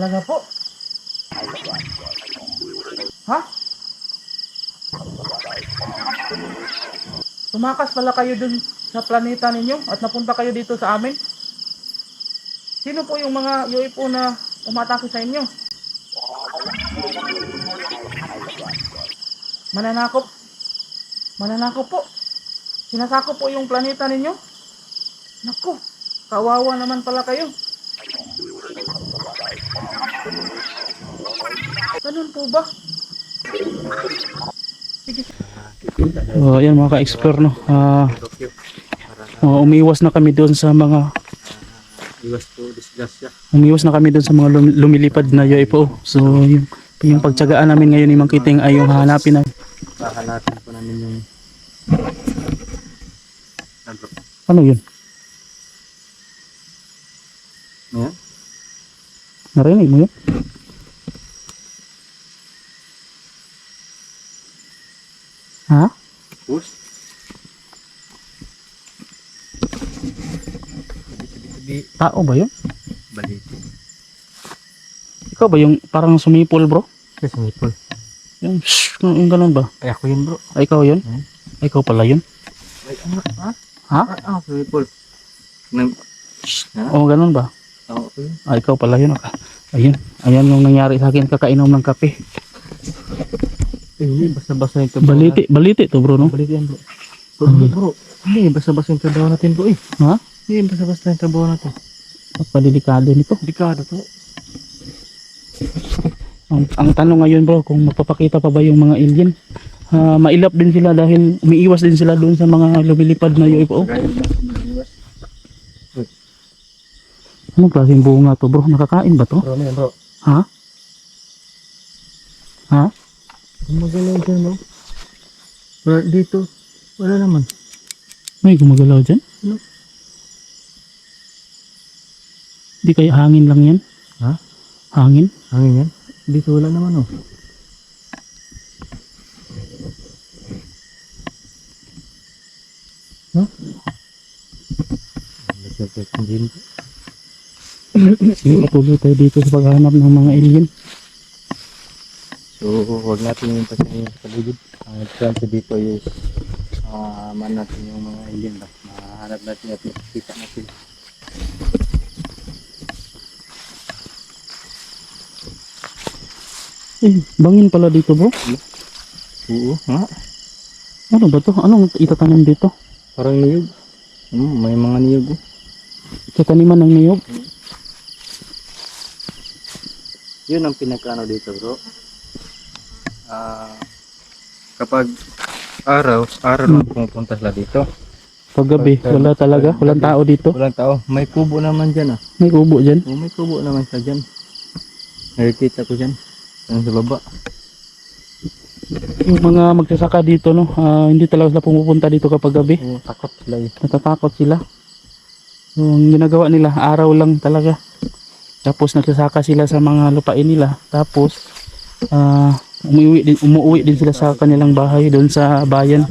Talaga po? Ha? Tumakas pala kayo dun sa planeta ninyo at napunta kayo dito sa amin? Sino po yung mga UFO na umatake sa inyo? Mananakop? Mananakop po? Sinasakop po yung planeta ninyo? Naku, kawawa naman pala kayo. Ganun po ba? Oh, ayan mga ka-explore no. Ah, oh, umiwas na kami doon sa mga Iwas po disgrasya. umiwas na kami doon sa mga lum- lumilipad na UFO. So yung, yung pagtsagaan namin ngayon ni Mang Kiting ay yung hahanapin na Hahanapin po namin yung ano? ano yun? Ayan. Narinig mo yun? Ha? Push. Tao ba yun? Baliti. Ikaw ba yung parang sumipol bro? Yes, nipple. Yung, shh, yung, ganun ba? Ay, ako yun bro. Ay, ikaw yun? Hmm. Ay, ikaw pala yun? Ay, ano? Ha? Ha? Ah, ah, nipple. Nang... Oo, ganun ba? Ako ako yun. Ay, ikaw pala yun. Ah, Ayun, ayan yung nangyari sa akin kakainom ng kape. Eh, hindi, basta-basta yung trabaho Baliti, baliti to bro, no? natin. Baliti yan bro. Bro, hindi bro. Hindi, basta-basta yung trabaho natin bro eh. Ha? Hindi, basta-basta yung trabaho natin. Pagpalilikado nito. Delikado to. Ang, ang tanong ngayon bro, kung mapapakita pa ba yung mga alien? Ah, mailap din sila dahil umiiwas din sila doon sa mga lumilipad na UFO. Anong klaseng bunga to bro? Nakakain ba to? Bro, ano yan bro? Ha? Ha? Gumagalaw dyan bro. Bro, dito. Wala naman. May gumagalaw dyan? Ano? Di kaya hangin lang yan? Ha? Hangin? Hangin yan? Dito wala naman oh. No? Nagkakit din. Patuloy tayo dito sa paghahanap ng mga alien. So, huwag natin yung pasahin sa paligid. Ang chance dito is uh, man natin yung mga alien ba. Mahanap natin at makikita natin. Eh, bangin pala dito bro. Oo, nga. Ano ba to? Anong itatanim dito? Parang niyog. Hmm, may mga niyog oh. Tataniman ng niyog? Yun ang pinagkano dito bro. Ah, kapag araw, araw lang pumupunta sila dito. Paggabi, Pagka- wala talaga. Walang tao dito. Walang tao. May kubo naman dyan ah. May kubo dyan. Oh, may kubo naman sa dyan. Nakikita ko dyan. Yan sa baba. Yung mga magsasaka dito, no, ah, hindi talaga sila pumupunta dito kapag gabi. Oh, takot sila eh. Natatakot sila. Yung ginagawa nila, araw lang talaga. Tapos nagsasaka sila sa mga lupain nila. Tapos, ah, umuwi din, umuwi din sila sa kanilang bahay doon sa bayan.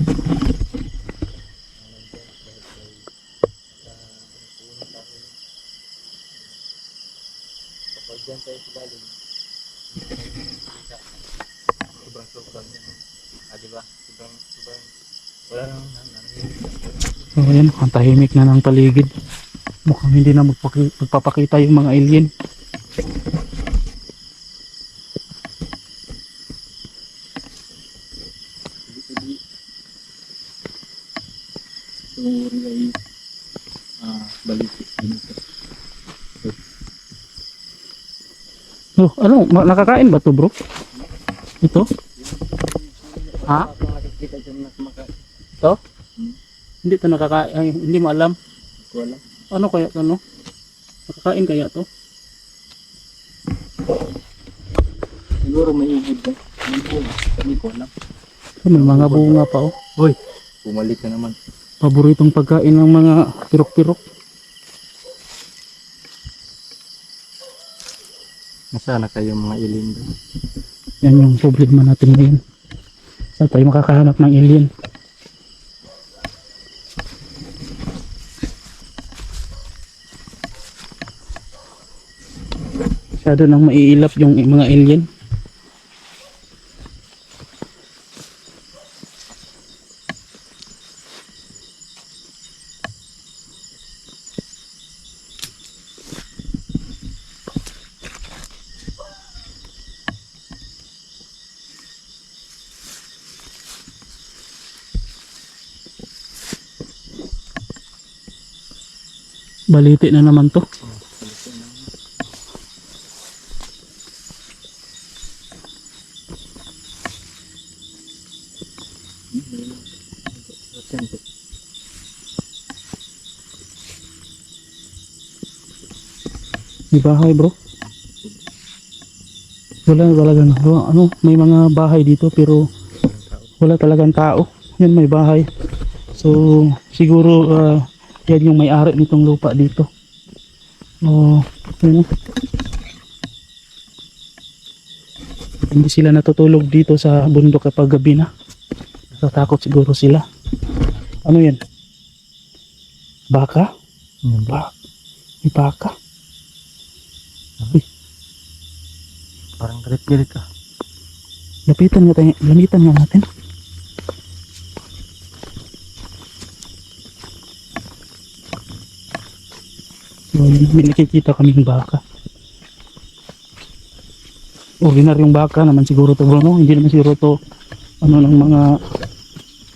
Sobrang yan. Ang tahimik na ng paligid. Mukhang hindi na magpapakita yung mga alien. Oh, ano, nakakain ba to bro? Ito? Ha? Kapag nakikita dyan na kumakain. To? Hindi to nakakain, hindi mo alam. Hindi ko alam. Ano kaya to, no? Nakakain kaya to? Siguro may igid ba? Hindi ko, hindi ko alam. May mga bunga pa, oh. Hoy, bumalik ka naman. Paboritong pagkain ng mga pirok-pirok. Nasaan na kayo mga alien? Yan yung problema natin ngayon. Saan tayo makakahanap ng alien? Masyado nang maiilap yung mga alien. Baliti na naman to. May bahay bro. Wala talaga ano, may mga bahay dito pero wala talagang tao. Yan may bahay. So siguro ah, yan yung may-ari nitong lupa dito. Oh, yun. Hindi sila natutulog dito sa bundok kapag gabi na. Natatakot siguro sila. Ano yan? Baka? Yan bro. Ba may baka. Parang galit-galit ah. Lapitan nga tayo, lamitan nga natin. May nakikita kaming baka. Ordinaryong baka naman siguro to bro, no? Hindi naman siguro to ano ng mga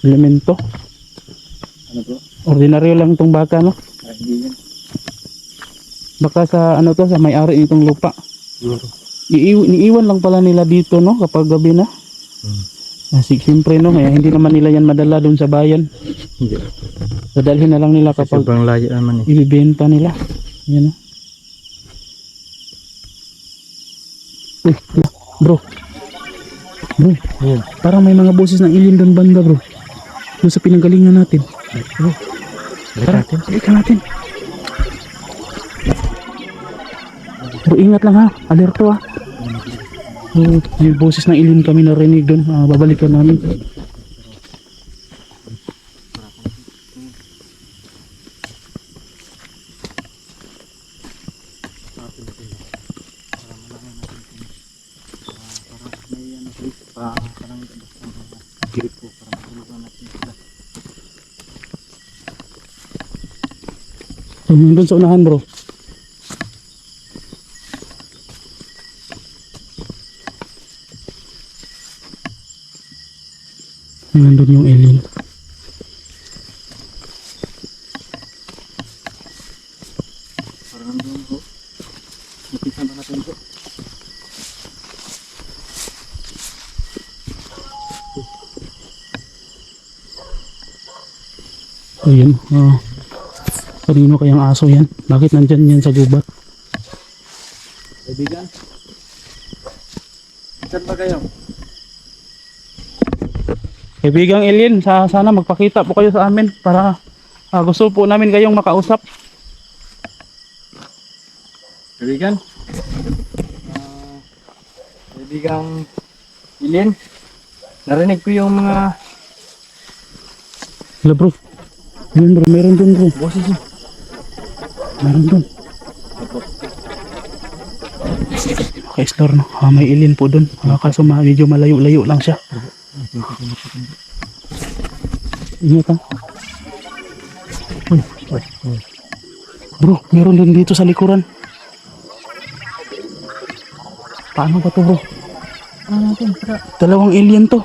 elemento. Ano bro? Ordinaryo lang tong baka, no? Ah, hindi yan. Baka sa ano to, sa may-ari nitong lupa. Siguro. Iiw- niiwan lang pala nila dito, no? Kapag gabi na. Hmm. Kasi siyempre, no? Kaya hindi naman nila yan madala doon sa bayan. Hindi. Dadalhin na lang nila kapag Sobrang layo naman eh. ibibenta nila. Yan o. Uy, bro. Bro, Yan. parang may mga boses ng alien doon banda bro. Doon sa pinanggalingan natin. Bro, tara, balikan natin. Bro, ingat lang ha. Alerto ha. Oh, yung boses ng alien kami narinig doon. Ah, babalikan namin. So, doon sa unahan bro. Nandun yung alien. Parang nandun po. Napisan ba natin po? Ayun. ah kanino kayang aso yan? Bakit nandyan yan sa gubat? Kaibigan? Saan ba kayo? Kaibigang alien, sa, sana magpakita po kayo sa amin para ah, gusto po namin kayong makausap. Kaibigan? Ah, kaibigang Ilin? Narinig ko yung mga Hello bro. Ayun bro, meron dun bro. boses niyo. Meron dun. Ka-explore no. Ah, may alien po dun. Ah, kaso ma- medyo malayo-layo lang siya. Ingat ha. Uy, Uy, uy. bro, meron din dito sa likuran. Paano ba to bro? Ano natin? Dalawang alien to.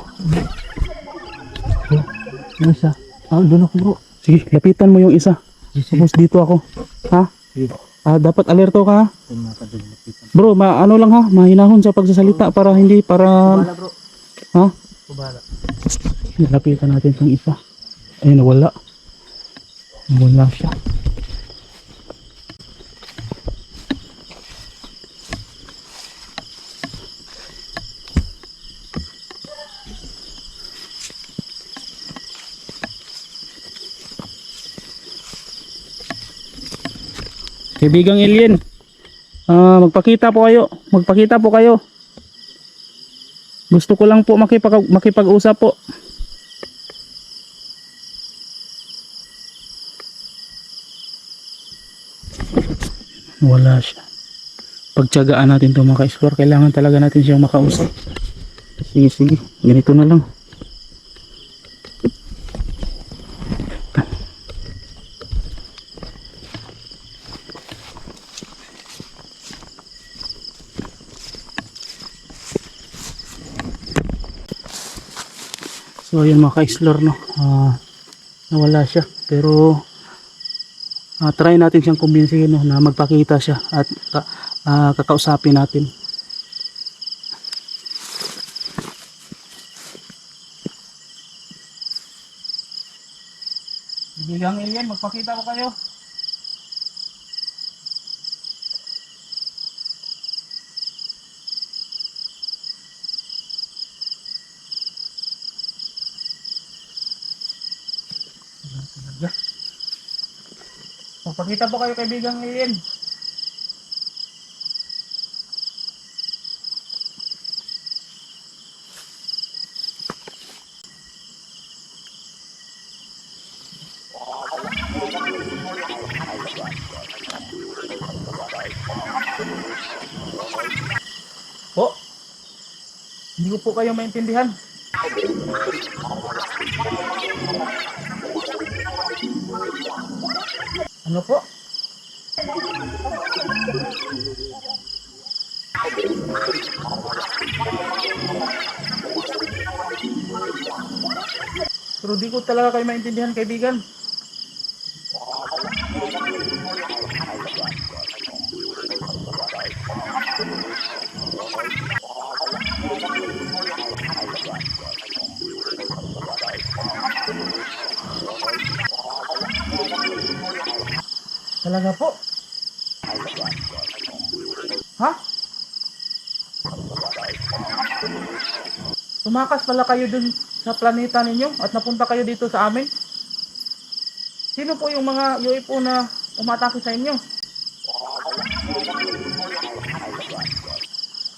Ano siya? Ah, doon ako bro. Sige, lapitan mo yung isa. Tapos dito ako. Ha? Ah, dapat alerto ka ha. Bro, ma ano lang ha, mahinahon sa pagsasalita para hindi para Kubala bro. ha? Kubala. Lapitan natin itong isa. Ay, nawala. Nawala siya. Kaibigang alien, ah magpakita po kayo. Magpakita po kayo. Gusto ko lang po makipag makipag-usap po. Wala siya. pagtyagaan natin to mga ka-explore. Kailangan talaga natin siyang makausap. Sige, sige. Ganito na lang. So ayun mga ka-explore no. Ah, nawala siya pero ah, try natin siyang kumbinsihin no, na magpakita siya at ah, kakausapin natin. Bilang alien, magpakita ko kayo. Magpakita po kayo kaibigang alien. Po? Hindi ko po kayo maintindihan. Ano po? Pero di ko talaga kayo maintindihan, kaibigan. Talaga po? Ha? Tumakas pala kayo dun sa planeta ninyo at napunta kayo dito sa amin? Sino po yung mga UFO na umatake sa inyo?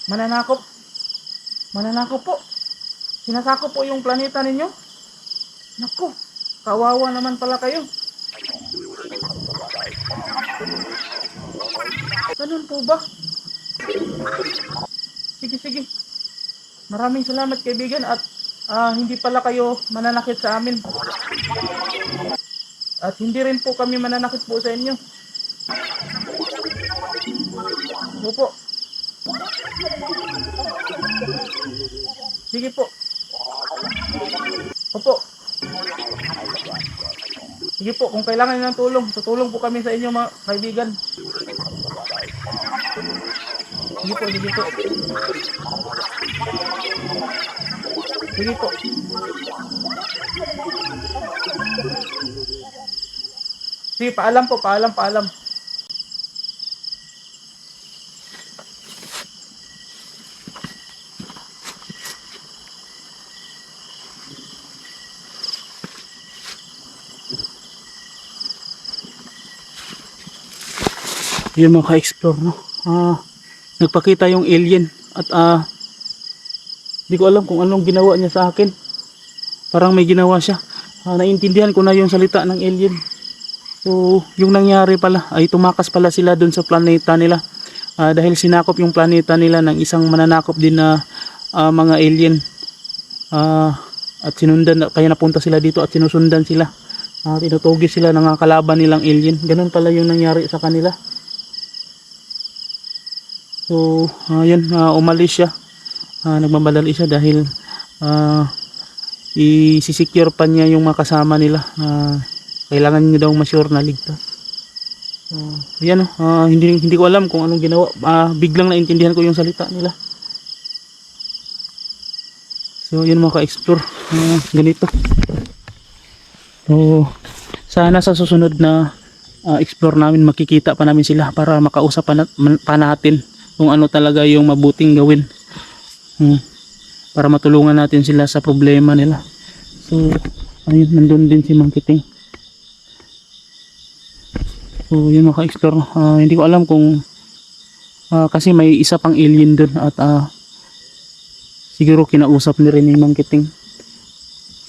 Mananakop? Mananakop po? Sinasakop po yung planeta ninyo? Naku, kawawa naman pala kayo. Ganun po ba? Sige, sige. Maraming salamat kaibigan at ah, hindi pala kayo mananakit sa amin. At hindi rin po kami mananakit po sa inyo. Opo. Sige po. Opo. Sige po, kung kailangan ng tulong, tutulong po kami sa inyo mga kaibigan. Sige po, sige po. Sige po. Sige, paalam po, paalam, paalam. Yun mga ka-explore no. Ah, nagpakita yung alien at ah hindi ko alam kung anong ginawa niya sa akin. Parang may ginawa siya. Ah, naintindihan ko na yung salita ng alien. So, yung nangyari pala ay tumakas pala sila dun sa planeta nila. Ah, dahil sinakop yung planeta nila ng isang mananakop din na ah, mga alien. Ah, at sinundan kaya napunta sila dito at sinusundan sila. Ah, tinutugi sila ng kalaban nilang alien. Ganun pala yung nangyari sa kanila. So, ayun, uh, umalis siya. Ah, nagmamadali siya dahil uh, i-secure pa niya yung mga kasama nila. Ah, kailangan niya daw ma-sure na ligtas. So, yan, ah, hindi, hindi ko alam kung anong ginawa. Ah, biglang naintindihan ko yung salita nila. So, yun mga ka-explore. Ah, ganito. So, sana sa susunod na ah, explore namin makikita pa namin sila para makausap pa, na- pa natin kung ano talaga yung mabuting gawin. Hmm. para matulungan natin sila sa problema nila. So ayun nandun din si Mangkiting so yun mga ka-explore Ah, hindi ko alam kung ah, kasi may isa pang alien dun at ah, siguro kinausap ni rin ni Mangkiting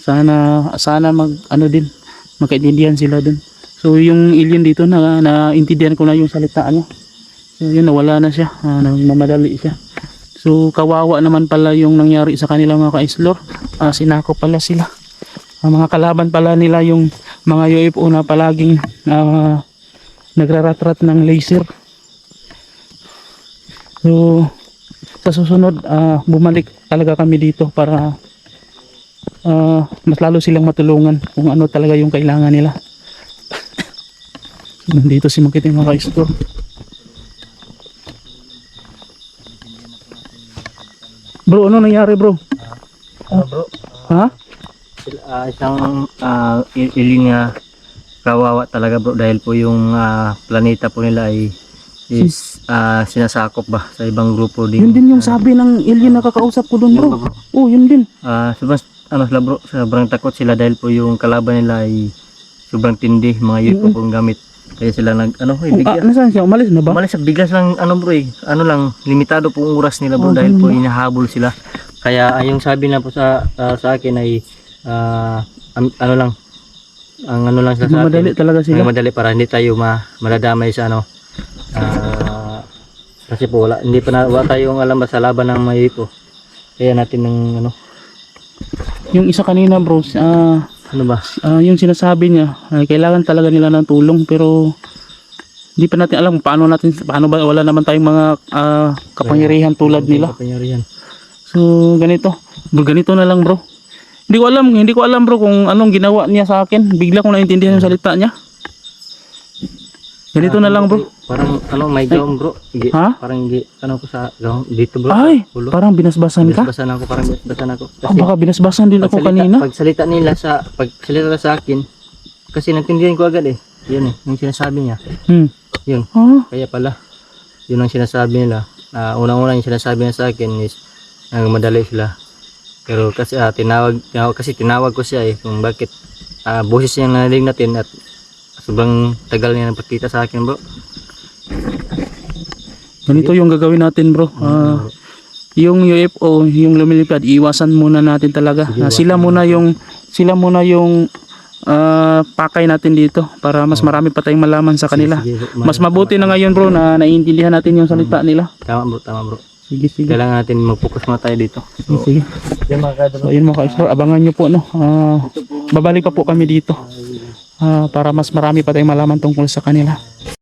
sana sana mag ano din magkaintindihan sila dun. So yung alien dito na naintindihan ko na yung salita niya So yun, nawala na siya. Ah, nagmamadali siya. So kawawa naman pala yung nangyari sa kanila mga ka-explore. Ah, sinako pala sila. Ang mga kalaban pala nila yung mga UFO na palaging ah, nagraratrat ng laser. So sa susunod ah, bumalik talaga kami dito para ah, mas lalo silang matulungan kung ano talaga yung kailangan nila. nandito si Makiti mga ka-explore. Bro, ano nangyari bro? Ano bro? Ha? Ah, isang uh, ilinya kawawa talaga bro dahil po yung ah, planeta po nila ay is ah, sinasakop ba sa ibang grupo din. Yun din yung sabi ng alien na kakausap ko doon bro. Yun ba, bro? Oh, yun din. Ah, sobrang ano sila bro, sobrang takot sila dahil po yung kalaban nila ay sobrang tindi, mga UFO pong gamit. Kaya sila nag ano, eh, Oh, ah, bigla. nasaan siya? Umalis na ba? Umalis sa biglas lang ano bro eh, ano lang limitado po ang oras nila bro Oh, dahil po inahabol sila. Kaya ay, yung sabi na po sa ah, sa akin ay ah, am- ano lang ang ano lang sila sa Madali akin. talaga sila. Madali para hindi tayo ma madadamay sa ano. ah, kasi po wala hindi pa na, wala tayong alam ba sa laban ng may po. Kaya natin ng ano Yung isa kanina bro, ah, ano ba? ah, yung sinasabi niya, ay kailangan talaga nila ng tulong pero hindi pa natin alam paano natin paano ba wala naman tayong mga ah, kapangyarihan tulad nila. Kapangyarihan. So ganito, bro, ganito na lang bro. Hindi ko alam, hindi ko alam bro kung anong ginawa niya sa akin. Bigla kong naintindihan yung salita niya. Ganito na lang bro. Parang ano may gown bro. Gi- Ha? Parang gi- ano ko sa gown dito bro. Ay, Ulo. parang binasbasan ka. Binasbasan ako, parang binasbasan ako. Ah, baka binasbasan din ako kanina. Pagsalita nila sa, pagsalita nila sa akin, kasi natindihan ko agad eh. Yun eh, yung sinasabi niya. Hmm. Yun, Ah, kaya pala. Yun ang sinasabi nila. Ah, unang-una yung sinasabi niya sa akin is, nagmadali sila. Pero kasi ah, tinawag, tinawag, kasi tinawag ko siya eh, kung bakit ah, boses niya narinig natin at sobrang tagal niya nagpakita sa akin bro. ganito yung gagawin natin bro. Ah, yung UFO, yung lumilipad, iwasan muna natin talaga. Sige, Ah, sila muna yung sila muna yung ah, pakay natin dito para mas marami pa tayong malaman sa kanila. Sige, sige, Mas mabuti na ngayon bro na naiintindihan natin yung salita nila. Tama bro, tama bro. Sige, sige. Kailangan natin mag-focus muna tayo dito. Sige, sige. Yan mga. So, ayun mga ka-explore, abangan nyo po, no? Ah, babalik pa po kami dito. Ah, para mas marami pa tayong malaman tungkol sa kanila.